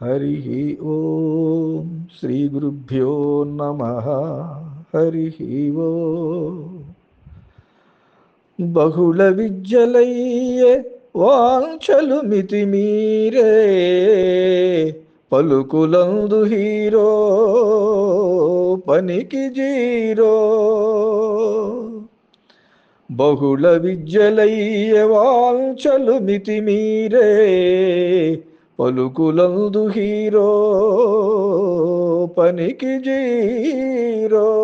హరి ఓం శ్రీ గురుభ్యో నమ హరి ఓ బహుళ విద్యలయ్యే వాంఛలు మితిమీరే పలుకులందు హీరో పనికి జీరో బహుళ విద్యలయ్యే వాంఛలు మితిమీరే పలుకులందు హీరో పనికి జీరో.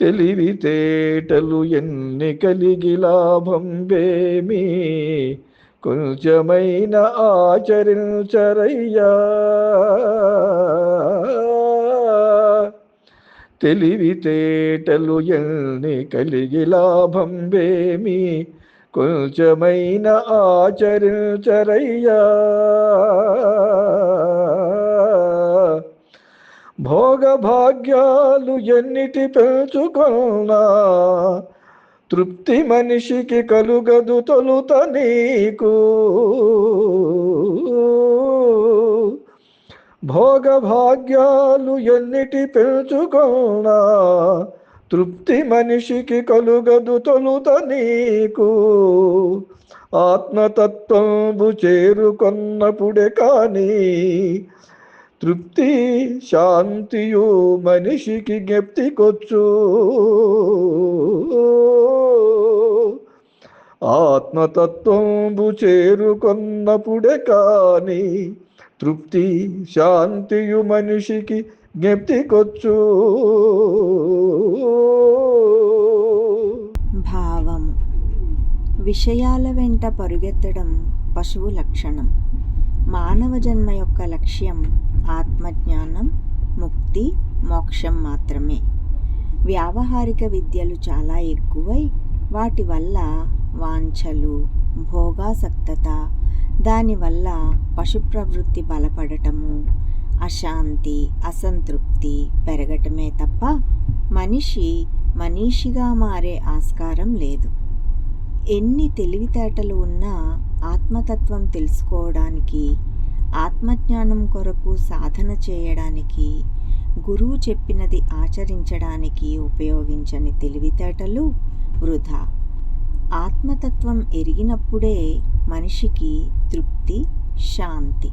తెలివితేటలు ఎన్ని కలిగి లాభం వేమి? కొంచెమైన ఆచరించరయ్యా. తెలివితేటలు ఎన్ని కలిగి లాభం వేమి? కొంచెమైన ఆచరించరయ్యా. భోగభాగ్యాలు ఎన్నిటి పెంచుకున్నా తృప్తి మనిషికి కలుగదు తొలుత నీకు. భోగభాగ్యాలు ఎన్నిటి పెంచుకున్నా తృప్తి మనిషికి కలుగదు తొలుత నీకు. ఆత్మతత్వంబు చేరుకొన్నప్పుడే కానీ తృప్తి శాంతియు మనిషికి జ్ఞప్తికొచ్చు. ఆత్మతత్వంబు చేరుకొన్నప్పుడే కానీ తృప్తి శాంతియు మనిషికి జ్ఞప్తికొచ్చు భావము విషయాల వెంట పరుగెత్తడం పశువు లక్షణం. మానవ జన్మ యొక్క లక్ష్యం ఆత్మజ్ఞానం ముక్తి మోక్షం మాత్రమే. వ్యావహారిక విద్యలు చాలా ఎక్కువై వాటి వల్ల వాంఛలు భోగాసక్తత దానివల్ల పశు ప్రవృత్తి బలపడటము అశాంతి అసంతృప్తి పెరగటమే తప్ప మనిషి మనీషిగా మారే ఆస్కారం లేదు. ఎన్ని తెలివితేటలు ఉన్నా ఆత్మతత్వం తెలుసుకోవడానికి ఆత్మజ్ఞానం కొరకు సాధన చేయడానికి గురువు చెప్పినది ఆచరించడానికి ఉపయోగించని తెలివితేటలు వృధా. ఆత్మతత్వం ఎరిగినప్పుడే మనిషికి తృప్తి శాంతి.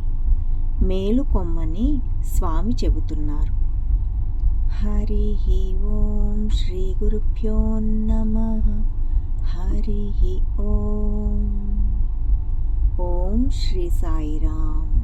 మేలుకొమ్మని స్వామి చెబుతున్నారు. హరి ఓం శ్రీ గురుభ్యో నమ. హరి ఓం. ఓం శ్రీ సాయిరామ్.